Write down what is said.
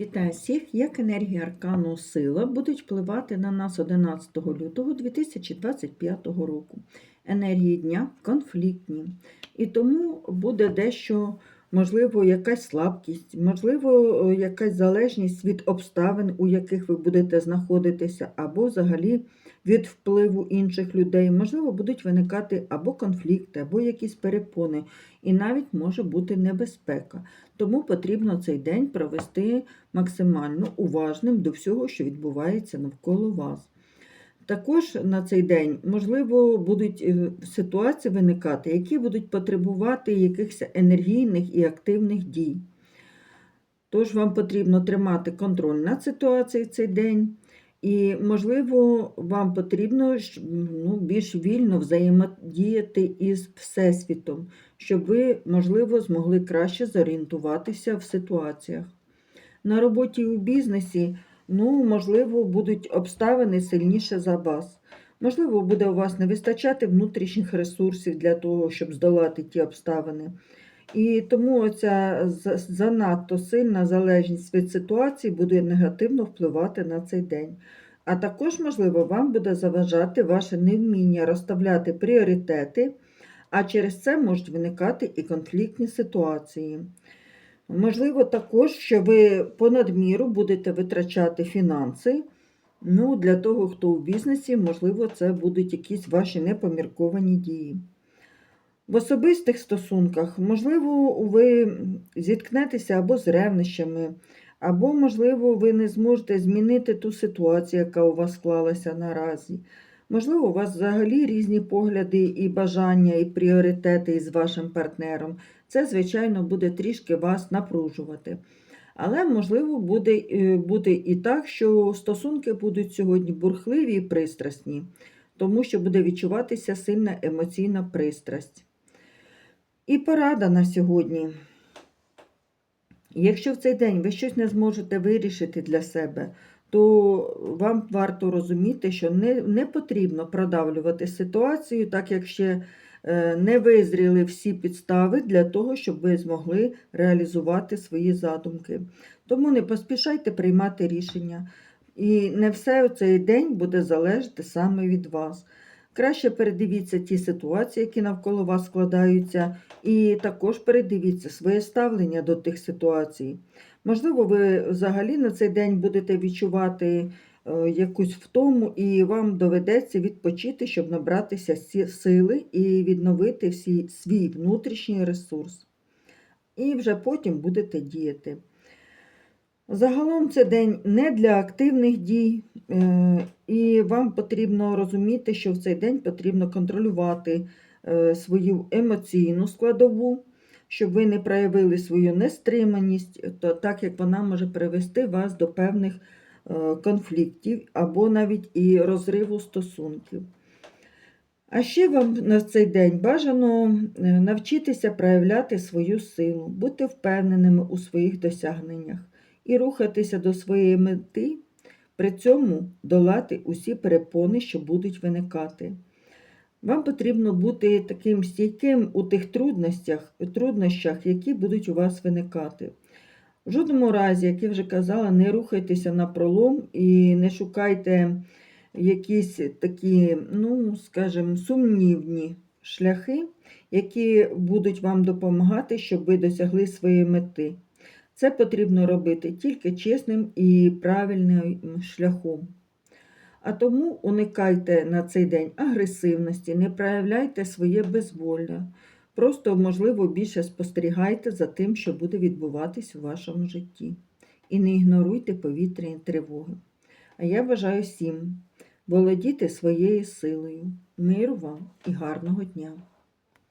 Вітаю всіх! Як енергія аркану сила будуть впливати на нас 11 лютого 2025 року. Енергії дня конфліктні. І тому буде дещо, можливо, якась слабкість, можливо, якась залежність від обставин, у яких ви будете знаходитися, або взагалі від впливу інших людей. Можливо, будуть виникати або конфлікти, або якісь перепони, і навіть може бути небезпека. Тому потрібно цей день провести максимально уважним до всього, що відбувається навколо вас. Також на цей день, можливо, будуть е, ситуації виникати, які будуть потребувати якихось енергійних і активних дій. Тож вам потрібно тримати контроль над ситуацією цей день. І, можливо, вам потрібно ну, більш вільно взаємодіяти із Всесвітом, щоб ви, можливо, змогли краще зорієнтуватися в ситуаціях. На роботі у бізнесі, ну, можливо, будуть обставини сильніше за вас. Можливо, буде у вас не вистачати внутрішніх ресурсів для того, щоб здолати ті обставини. І тому ця занадто сильна залежність від ситуації буде негативно впливати на цей день. А також, можливо, вам буде заважати ваше невміння розставляти пріоритети, а через це можуть виникати і конфліктні ситуації. Можливо, також, що ви понад міру будете витрачати фінанси. Ну, Для того, хто у бізнесі, можливо, це будуть якісь ваші непомірковані дії. В особистих стосунках, можливо, ви зіткнетеся або з ревнищами, або, можливо, ви не зможете змінити ту ситуацію, яка у вас склалася наразі. Можливо, у вас взагалі різні погляди і бажання, і пріоритети із вашим партнером. Це, звичайно, буде трішки вас напружувати. Але, можливо, буде е, буде і так, що стосунки будуть сьогодні бурхливі і пристрасні, тому що буде відчуватися сильна емоційна пристрасть. І порада на сьогодні. Якщо в цей день ви щось не зможете вирішити для себе, то вам варто розуміти, що не не потрібно продавлювати ситуацію, так як ще е, не визріли всі підстави для того, щоб ви змогли реалізувати свої задумки. Тому не поспішайте приймати рішення. І не все цей день буде залежати саме від вас. Краще передивіться ті ситуації, які навколо вас складаються, і також передивіться своє ставлення до тих ситуацій. Можливо, ви взагалі на цей день будете відчувати е, якусь втому, і вам доведеться відпочити, щоб набратися сили і відновити всі, свій внутрішній ресурс. І вже потім будете діяти. Загалом це день не для активних дій, е, і вам потрібно розуміти, що в цей день потрібно контролювати е, свою емоційну складову, щоб ви не проявили свою нестриманість, то так як вона може привести вас до певних е, конфліктів або навіть і розриву стосунків. А ще вам на цей день бажано навчитися проявляти свою силу, бути впевненими у своїх досягненнях і рухатися до своєї мети, при цьому долати усі перепони, що будуть виникати. Вам потрібно бути таким стійким у тих трудностях, труднощах, які будуть у вас виникати. В жодному разі, як я вже казала, не рухайтеся на пролом і не шукайте якісь такі, ну, скажімо, сумнівні шляхи, які будуть вам допомагати, щоб ви досягли своєї мети. Це потрібно робити тільки чесним і правильним шляхом. А тому уникайте на цей день агресивності, не проявляйте своє безволля. Просто, можливо, більше спостерігайте за тим, що буде відбуватись у вашому житті. І не ігноруйте повітряні тривоги. А я бажаю всім володіти своєю силою, миру вам і гарного дня!